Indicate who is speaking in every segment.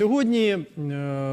Speaker 1: Сьогодні е,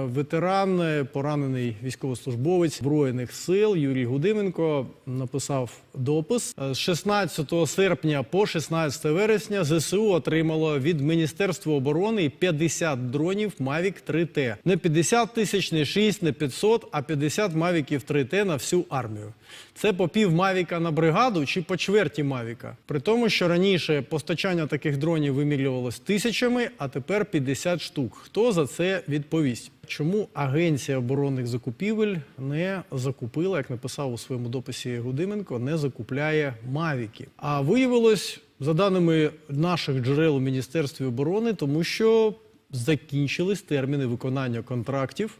Speaker 1: ветеран, поранений військовослужбовець Збройних сил Юрій Гудименко написав допис. Е, З 16 серпня по 16 вересня ЗСУ отримало від Міністерства оборони 50 дронів Mavic 3T. Не 50 тисяч, не 6, не 500, а 50 Мавіків 3T на всю армію. Це по пів Мавіка на бригаду чи по чверті Мавіка. При тому, що раніше постачання таких дронів вимірювалось тисячами, а тепер 50 штук. Хто за це відповість? Чому Агенція оборонних закупівель не закупила, як написав у своєму дописі Гудименко, не закупляє Мавіки? А виявилось, за даними наших джерел у Міністерстві оборони, тому що закінчились терміни виконання контрактів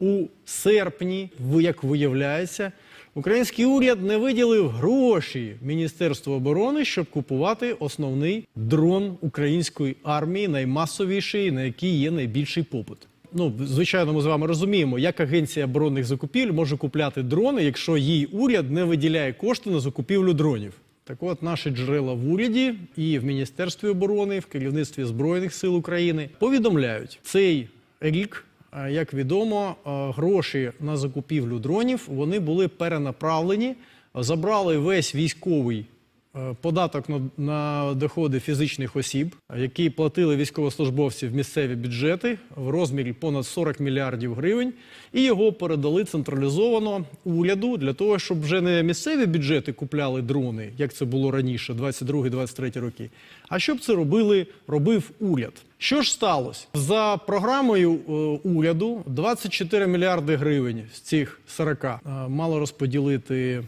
Speaker 1: у серпні, як виявляється, український уряд не виділив гроші Міністерству оборони, щоб купувати основний дрон української армії, наймасовіший, на який є найбільший попит. Ну, звичайно, ми з вами розуміємо, як агенція оборонних закупівель може купляти дрони, якщо їй уряд не виділяє кошти на закупівлю дронів. Так от наші джерела в уряді і в Міністерстві оборони, в керівництві Збройних сил України повідомляють, цей рік, як відомо, гроші на закупівлю дронів вони були перенаправлені, забрали весь військовий. Е, Податок на, на доходи фізичних осіб, які платили військовослужбовці в місцеві бюджети в розмірі понад 40 мільярдів гривень, і його передали централізовано уряду для того, щоб вже не місцеві бюджети купляли дрони, як це було раніше, 22-23 роки, а щоб це робили, робив уряд. Що ж сталося? За програмою е, уряду 24 мільярди гривень з цих 40 е, мало розподілити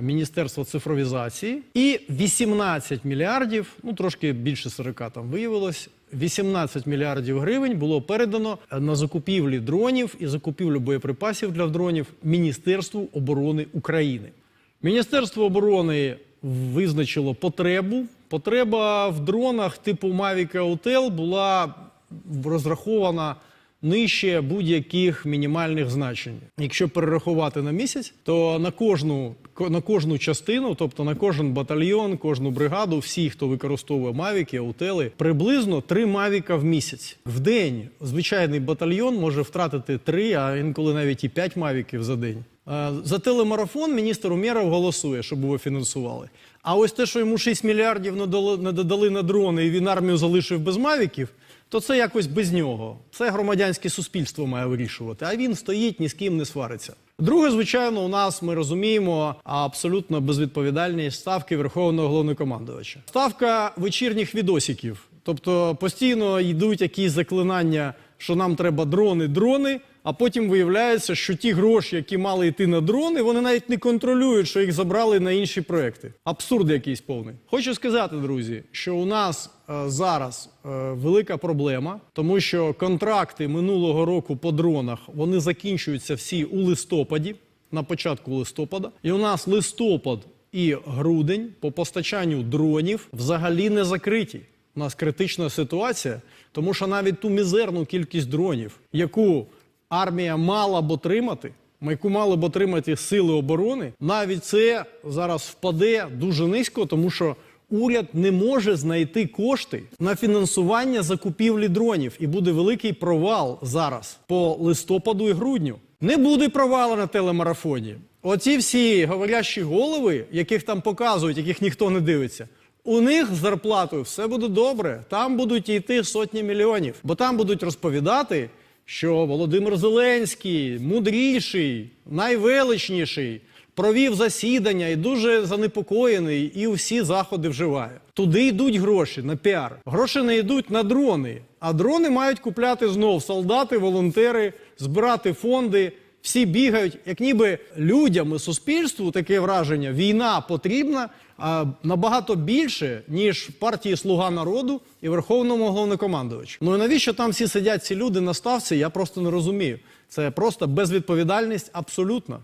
Speaker 1: Міністерство цифровізації і 18 мільярдів, ну трошки більше 40 там виявилось. 18 мільярдів гривень було передано на закупівлі дронів і закупівлю боєприпасів для дронів Міністерству оборони України. Міністерство оборони визначило потребу. Потреба в дронах типу Mavic Autel була розрахована нижче будь-яких мінімальних значень. Якщо перерахувати на місяць, то на кожну ко- на кожну частину, тобто на кожен батальйон, кожну бригаду, всі, хто використовує мавіки, аутели, приблизно три мавіка в місяць. В день звичайний батальйон може втратити три, а інколи навіть і п'ять мавіків за день. Е, За телемарафон міністр Умєров голосує, щоб його фінансували. А ось те, що йому 6 мільярдів не додали на дрони, і він армію залишив без мавіків, то це якось без нього. Це громадянське суспільство має вирішувати. А він стоїть, ні з ким не свариться. Друге, звичайно, у нас ми розуміємо абсолютно безвідповідальність ставки Верховного головнокомандувача. Ставка вечірніх відосиків. Тобто постійно йдуть якісь заклинання, що нам треба дрони, дрони. А потім виявляється, що ті гроші, які мали йти на дрони, вони навіть не контролюють, що їх забрали на інші проекти. Абсурд якийсь повний. Хочу сказати, друзі, що у нас е, зараз е, велика проблема, тому що контракти минулого року по дронах вони закінчуються всі у листопаді, на початку листопада. І у нас листопад і грудень по постачанню дронів взагалі не закриті. У нас критична ситуація, тому що навіть ту мізерну кількість дронів, яку армія мала б отримати, яку мали б отримати сили оборони, навіть це зараз впаде дуже низько, тому що уряд не може знайти кошти на фінансування закупівлі дронів, і буде великий провал зараз по листопаду і грудню. Не буде провалу на телемарафоні. Оці всі говорящі голови, яких там показують, яких ніхто не дивиться. У них з зарплатою все буде добре. Там будуть йти сотні мільйонів, бо там будуть розповідати, що Володимир Зеленський мудріший, найвеличніший, провів засідання і дуже занепокоєний, і всі заходи вживає. Туди йдуть гроші на піар. Гроші не йдуть на дрони. А дрони мають купляти знов солдати, волонтери, збирати фонди. Всі бігають, як ніби людям і суспільству таке враження, війна потрібна а, набагато більше, ніж партії Слуга народу і Верховному головнокомандувачу. Ну і навіщо там всі сидять ці люди на ставці, я просто не розумію. Це просто безвідповідальність абсолютна.